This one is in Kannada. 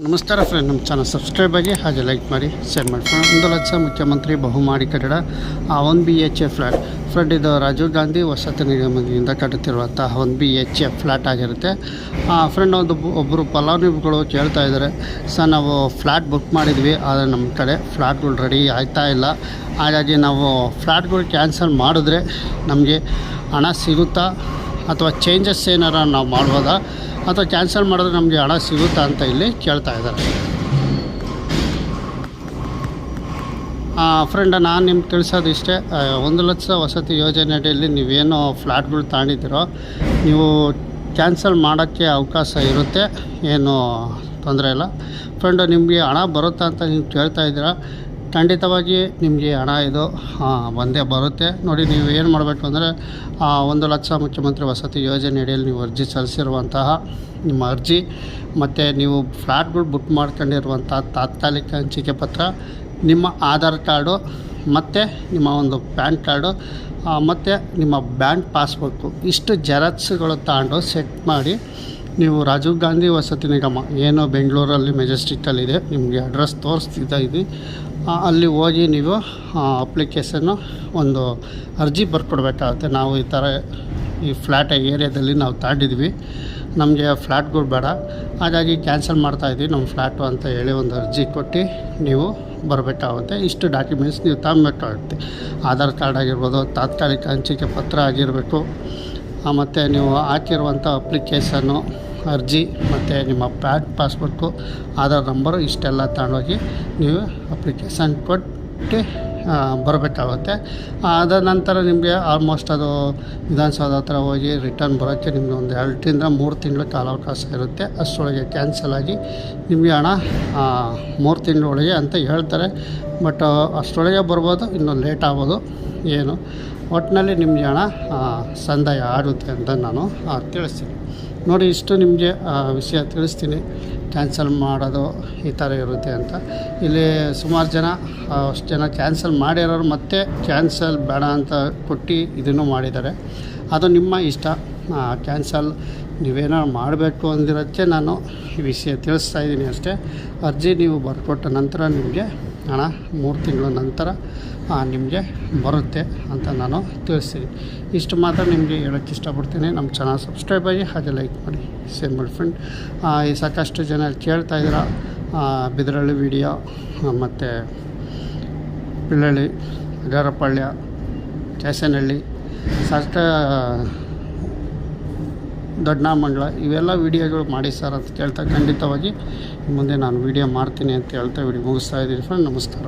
ನಮಸ್ಕಾರ ಫ್ರೆಂಡ್ ನಮ್ಮ ಚಾನಲ್ ಸಬ್ಸ್ಕ್ರೈಬ್ ಆಗಿ ಹಾಗೆ ಲೈಕ್ ಮಾಡಿ ಶೇರ್ ಮಾಡಿ. ಫ್ರೆಂಡ್ ಒಂದು ಲಕ್ಷ ಮುಖ್ಯಮಂತ್ರಿ ಬಹುಮಾಡಿ ಕಟ್ಟಡ one B H A flat friend ಇದು ರಾಜೀವ್ ಗಾಂಧಿ ವಸತಿ ನಿಗಮದಿಂದ ಕಟ್ಟುತ್ತಿರುವಂತಹ one B H A flat ಆಗಿರುತ್ತೆ. ಫ್ರೆಂಡ್ ಒಂದು ಒಬ್ಬರು ಫಲಾನುಭವಿಗಳು ಕೇಳ್ತಾ ಇದ್ದಾರೆ, ಸರ್, ನಾವು ಫ್ಲ್ಯಾಟ್ ಬುಕ್ ಮಾಡಿದ್ವಿ, ಆದರೆ ನಮ್ಮ ಕಡೆ ಫ್ಲ್ಯಾಟ್ಗಳು ರೆಡಿ ಆಗ್ತಾ ಇಲ್ಲ. ಹಾಗಾಗಿ ನಾವು ಫ್ಲ್ಯಾಟ್ಗಳು ಕ್ಯಾನ್ಸಲ್ ಮಾಡಿದ್ರೆ ನಮಗೆ ಹಣ ಸಿಗುತ್ತಾ? ಅಥವಾ ಚೇಂಜಸ್ ಏನಾರ ನಾವು ಮಾಡ್ಬೋದಾ? ಅಥವಾ ಕ್ಯಾನ್ಸಲ್ ಮಾಡಿದ್ರೆ ನಮಗೆ ಹಣ ಸಿಗುತ್ತಾ ಅಂತ ಇಲ್ಲಿ ಕೇಳ್ತಾ ಇದ್ದಾರೆ. ಫ್ರೆಂಡ್ ನಾನು ನಿಮ್ಗೆ ತಿಳಿಸೋದು ಇಷ್ಟೇ ಒಂದು ಲಕ್ಷ ವಸತಿ ಯೋಜನೆ ಅಡಿಯಲ್ಲಿ ನೀವೇನು ಫ್ಲ್ಯಾಟ್ಗಳು ತಗೊಂಡಿದ್ದೀರೋ ನೀವು ಕ್ಯಾನ್ಸಲ್ ಮಾಡೋಕ್ಕೆ ಅವಕಾಶ ಇರುತ್ತೆ, ಏನು ತೊಂದರೆ ಇಲ್ಲ. ಫ್ರೆಂಡು ನಿಮಗೆ ಹಣ ಬರುತ್ತಾ ಅಂತ ನೀವು ಕೇಳ್ತಾ ಇದ್ದೀರಾ? ಖಂಡಿತವಾಗಿ ನಿಮಗೆ ಹಣ ಇದು ಬಂದೇ ಬರುತ್ತೆ. ನೋಡಿ, ನೀವು ಏನು ಮಾಡಬೇಕು ಅಂದರೆ ಒಂದು ಲಕ್ಷ ಮುಖ್ಯಮಂತ್ರಿ ವಸತಿ ಯೋಜನೆ ಅಡಿಯಲ್ಲಿ ನೀವು ಅರ್ಜಿ ಸಲ್ಲಿಸಿರುವಂತಹ ನಿಮ್ಮ ಅರ್ಜಿ, ಮತ್ತು ನೀವು ಫ್ಲಾಟ್ಗಳು ಬುಕ್ ಮಾಡ್ಕೊಂಡಿರುವಂಥ ತಾತ್ಕಾಲಿಕ ಹಂಚಿಕೆ ಪತ್ರ, ನಿಮ್ಮ ಆಧಾರ್ ಕಾರ್ಡು, ಮತ್ತು ನಿಮ್ಮ ಒಂದು ಪ್ಯಾನ್ ಕಾರ್ಡು ಮತ್ತು ನಿಮ್ಮ ಬ್ಯಾಂಕ್ ಪಾಸ್ಬುಕ್ಕು. ಇಷ್ಟು ಜೆರಾಕ್ಸ್ಗಳು ತಗೊಂಡು ಸೆಟ್ ಮಾಡಿ ನೀವು ರಾಜೀವ್ ಗಾಂಧಿ ವಸತಿ ನಿಗಮ, ಏನು ಬೆಂಗಳೂರಲ್ಲಿ ಮೆಜೆಸ್ಟಿಕ್ಕಲ್ಲಿದೆ ನಿಮಗೆ ಅಡ್ರೆಸ್ ತೋರಿಸ್ತಿದ್ದ ಇದೆ ಅಲ್ಲಿ ಹೋಗಿ ನೀವು ಅಪ್ಲಿಕೇಶನ್ನು ಒಂದು ಅರ್ಜಿ ಬರ್ಕೊಡ್ಬೇಕಾಗುತ್ತೆ. ನಾವು ಈ ಥರ ಈ ಫ್ಲ್ಯಾಟ್ ಏರಿಯಾದಲ್ಲಿ ನಾವು ತಾಂಡಿದ್ವಿ. ನಮಗೆ ಫ್ಲ್ಯಾಟ್ಗಳು ಬೇಡ. ಹಾಗಾಗಿ ಕ್ಯಾನ್ಸಲ್ ಮಾಡ್ತಾಯಿದ್ವಿ ನಮ್ಮ ಫ್ಲ್ಯಾಟು ಅಂತ ಹೇಳಿ ಒಂದು ಅರ್ಜಿ ಕೊಟ್ಟು ನೀವು ಬರಬೇಕಾಗುತ್ತೆ. ಇಷ್ಟು ಡಾಕ್ಯುಮೆಂಟ್ಸ್ ನೀವು ತಗೊಬೇಕಾಗುತ್ತೆ ಆಧಾರ್ ಕಾರ್ಡ್ ಆಗಿರ್ಬೋದು, ತಾತ್ಕಾಲಿಕ ಹಂಚಿಕೆ ಪತ್ರ ಆಗಿರಬೇಕು. ಮತ್ತು ನೀವು ಹಾಕಿರುವಂಥ ಅಪ್ಲಿಕೇಶನ್ನು ಅರ್ಜಿ ಮತ್ತು ನಿಮ್ಮ ಪ್ಯಾಕ್ ಪಾಸ್ಬುಕ್ಕು, ಆಧಾರ್ ನಂಬರು ಇಷ್ಟೆಲ್ಲ ತಗೊಂಡೋಗಿ ನೀವು ಅಪ್ಲಿಕೇಶನ್ ಕೊಟ್ಟು ಬರಬೇಕಾಗುತ್ತೆ. ಅದ ನಂತರ ನಿಮಗೆ ಆಲ್ಮೋಸ್ಟ್ ಅದು ವಿಧಾನಸೌಧ ಹತ್ರ ಹೋಗಿ ರಿಟರ್ನ್ ಬರೋಕ್ಕೆ ನಿಮಗೆ ಒಂದು ಎರಡರಿಂದ ಮೂರು ತಿಂಗಳ ಕಾಲಾವಕಾಶ ಇರುತ್ತೆ. ಅಷ್ಟರೊಳಗೆ ಕ್ಯಾನ್ಸಲ್ ಆಗಿ ನಿಮಗೆ ಹಣ ಮೂರು ತಿಂಗಳೊಳಗೆ ಅಂತ ಹೇಳ್ತಾರೆ. ಬಟ್ ಅಷ್ಟರೊಳಗೆ ಬರ್ಬೋದು ಇನ್ನೊಂದು ಲೇಟ್ ಆಗ್ಬೋದು. ಏನು? ಒಟ್ಟಿನಲ್ಲಿ ನಿಮಗೆ ಹಣ ಸಂದಾಯ ಆಗುತ್ತೆ ಅಂತ ನಾನು ತಿಳಿಸ್ತೀನಿ. ನೋಡಿ, ಇಷ್ಟು ನಿಮಗೆ ವಿಷಯ ತಿಳಿಸ್ತೀನಿ. ಕ್ಯಾನ್ಸಲ್ ಮಾಡೋದು ಈ ಥರ ಇರುತ್ತೆ ಅಂತ. ಇಲ್ಲಿ ಸುಮಾರು ಜನ ಅಷ್ಟು ಜನ ಕ್ಯಾನ್ಸಲ್ ಮಾಡಿರೋರು ಮತ್ತೆ ಕ್ಯಾನ್ಸಲ್ ಬೇಡ ಅಂತ ಕೊಟ್ಟು ಇದನ್ನು ಮಾಡಿದ್ದಾರೆ. ಅದು ನಿಮ್ಮ ಇಷ್ಟ. ಕ್ಯಾನ್ಸಲ್ ನೀವೇನೋ ಮಾಡಬೇಕು ಅಂದಿರೋಕ್ಕೆ ನಾನು ಈ ವಿಷಯ ತಿಳಿಸ್ತಾ ಇದ್ದೀನಿ ಅಷ್ಟೇ. ಅರ್ಜಿ ನೀವು ಬರ್ಕೊಟ್ಟ ನಂತರ ನಿಮಗೆ ಹಣ ಮೂರು ತಿಂಗಳ ನಂತರ ನಿಮಗೆ ಬರುತ್ತೆ ಅಂತ ನಾನು ತಿಳಿಸ್ತೀನಿ. ಇಷ್ಟು ಮಾತ್ರ ನಿಮಗೆ ಹೇಳೋಕ್ಕೆ ಇಷ್ಟಪಡ್ತೀನಿ. ನಮ್ಮ ಚಾನಲ್ ಸಬ್ಸ್ಕ್ರೈಬ್ ಆಗಿ ಹಾಗೆ ಲೈಕ್ ಮಾಡಿ. ಶೇರ್ ಮಾಡಿ ಫ್ರೆಂಡ್ ಈ ಸಾಕಷ್ಟು ಜನ ಕೇಳ್ತಾ ಇದ್ದೀರ. ಬಿದರಳ್ಳಿ ವಿಡಿಯೋ ಮತ್ತು ಪಿಳ್ಳಳ್ಳಿ, ಗರಪಳ್ಯ ಕ್ಯಾಸನಹಳ್ಳಿ ಸಾಕ ದೊಡ್ಡನಾಮಂಗ್ಲ ಇವೆಲ್ಲ ವೀಡಿಯೋಗಳು ಮಾಡಿ ಸರ್ ಅಂತ ಕೇಳ್ತಾ ಖಂಡಿತವಾಗಿ ಮುಂದೆ ನಾನು ವೀಡಿಯೋ ಮಾಡ್ತೀನಿ ಅಂತ ಹೇಳ್ತಾ ವಿಡಿಯೋ ಮುಗಿಸ್ತಾ ಇದ್ದೀನಿ ಫ್ರೆಂಡ್ ನಮಸ್ಕಾರ.